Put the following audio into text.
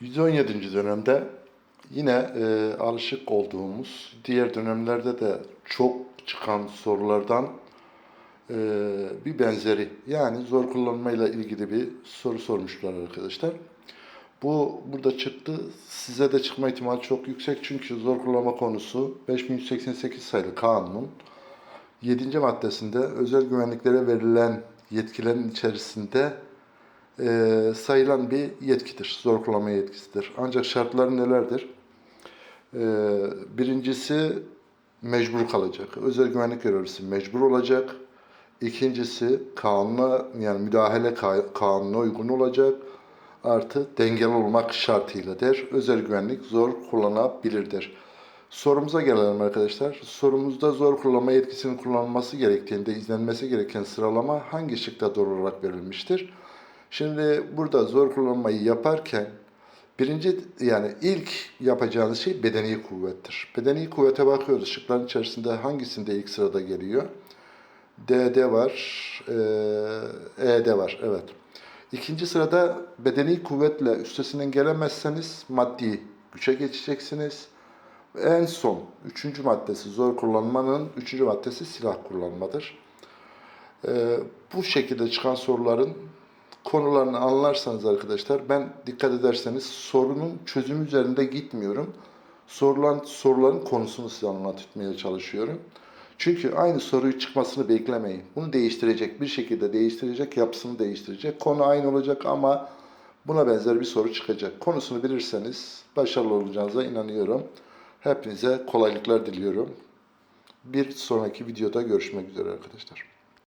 117. dönemde yine e, alışık olduğumuz, diğer dönemlerde de çok çıkan sorulardan e, bir benzeri. Yani zor kullanmayla ilgili bir soru sormuşlar arkadaşlar. Bu burada çıktı. Size de çıkma ihtimali çok yüksek çünkü zor kullanma konusu 5188 sayılı kanunun 7. maddesinde özel güvenliklere verilen yetkilerin içerisinde e, sayılan bir yetkidir. Zor kullanma yetkisidir. Ancak şartları nelerdir? E, birincisi mecbur kalacak. Özel güvenlik görevlisi mecbur olacak. İkincisi kanuna yani müdahale ka- kanuna uygun olacak. Artı dengeli olmak şartıyla der. Özel güvenlik zor kullanabilirdir. Sorumuza gelelim arkadaşlar. Sorumuzda zor kullanma yetkisinin kullanılması gerektiğinde izlenmesi gereken sıralama hangi şıkta doğru olarak verilmiştir? Şimdi burada zor kullanmayı yaparken birinci yani ilk yapacağınız şey bedeni kuvvettir. Bedeni kuvvete bakıyoruz. Şıkların içerisinde hangisinde ilk sırada geliyor? D'de var, eee, E'de var. Evet. İkinci sırada bedeni kuvvetle üstesinden gelemezseniz maddi güce geçeceksiniz. En son üçüncü maddesi zor kullanmanın üçüncü maddesi silah kullanmadır. Ee, bu şekilde çıkan soruların konularını anlarsanız arkadaşlar ben dikkat ederseniz sorunun çözümü üzerinde gitmiyorum. Sorulan soruların konusunu size anlatmaya çalışıyorum. Çünkü aynı soruyu çıkmasını beklemeyin. Bunu değiştirecek, bir şekilde değiştirecek, yapısını değiştirecek. Konu aynı olacak ama buna benzer bir soru çıkacak. Konusunu bilirseniz başarılı olacağınıza inanıyorum. Hepinize kolaylıklar diliyorum. Bir sonraki videoda görüşmek üzere arkadaşlar.